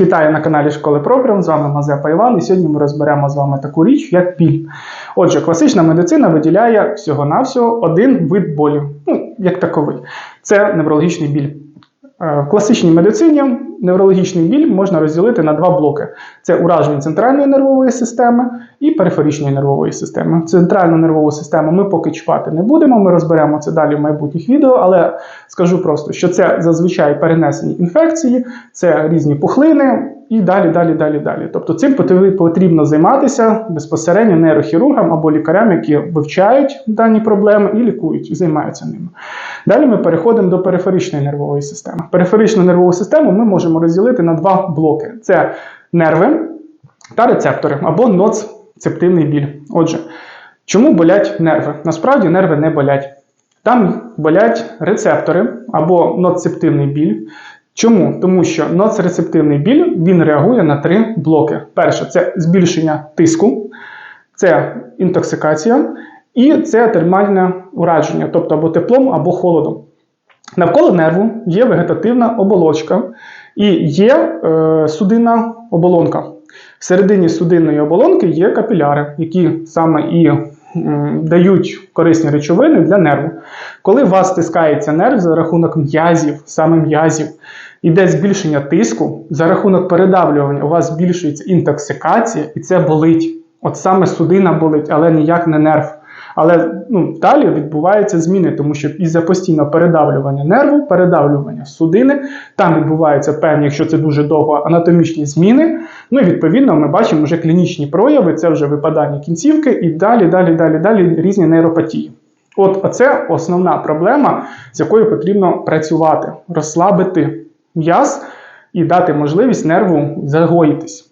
Вітаю на каналі Школи Програм. З вами Мазепа Іван, і сьогодні ми розберемо з вами таку річ, як біль. Отже, класична медицина виділяє всього-навсього один вид болю, ну, як таковий. Це неврологічний біль. Е, В класичній медицині неврологічний біль можна розділити на два блоки: це ураження центральної нервової системи і периферичної нервової системи. Центральну нервову систему ми поки чіпати не будемо, ми розберемо це далі в майбутніх відео, але скажу просто, що це зазвичай перенесені інфекції, це різні пухлини. І далі, далі, далі, далі. Тобто цим потрібно займатися безпосередньо нейрохірургам або лікарям, які вивчають дані проблеми і лікують, і займаються ними. Далі ми переходимо до периферичної нервової системи. Периферичну нервову систему ми можемо розділити на два блоки: це нерви та рецептори або ноцептивний біль. Отже, чому болять нерви? Насправді нерви не болять. Там болять рецептори або ноцептивний біль. Чому? Тому що ноцрецептивний біль він реагує на три блоки. Перше це збільшення тиску, це інтоксикація, і це термальне ураження, тобто або теплом, або холодом. Навколо нерву є вегетативна оболочка і є е, судинна оболонка. Всередині судинної оболонки є капіляри, які саме і дають корисні речовини для нерву. Коли у вас стискається нерв за рахунок м'язів, саме м'язів, іде збільшення тиску, за рахунок передавлювання у вас збільшується інтоксикація, і це болить. От саме судина болить, але ніяк не нерв. Але ну, далі відбуваються зміни, тому що із-за постійного передавлювання нерву, передавлювання судини, там відбуваються певні, якщо це дуже довго, анатомічні зміни. Ну і відповідно ми бачимо вже клінічні прояви, це вже випадання кінцівки і далі, далі, далі, далі різні нейропатії. От оце основна проблема, з якою потрібно працювати, розслабити м'яз і дати можливість нерву загоїтись.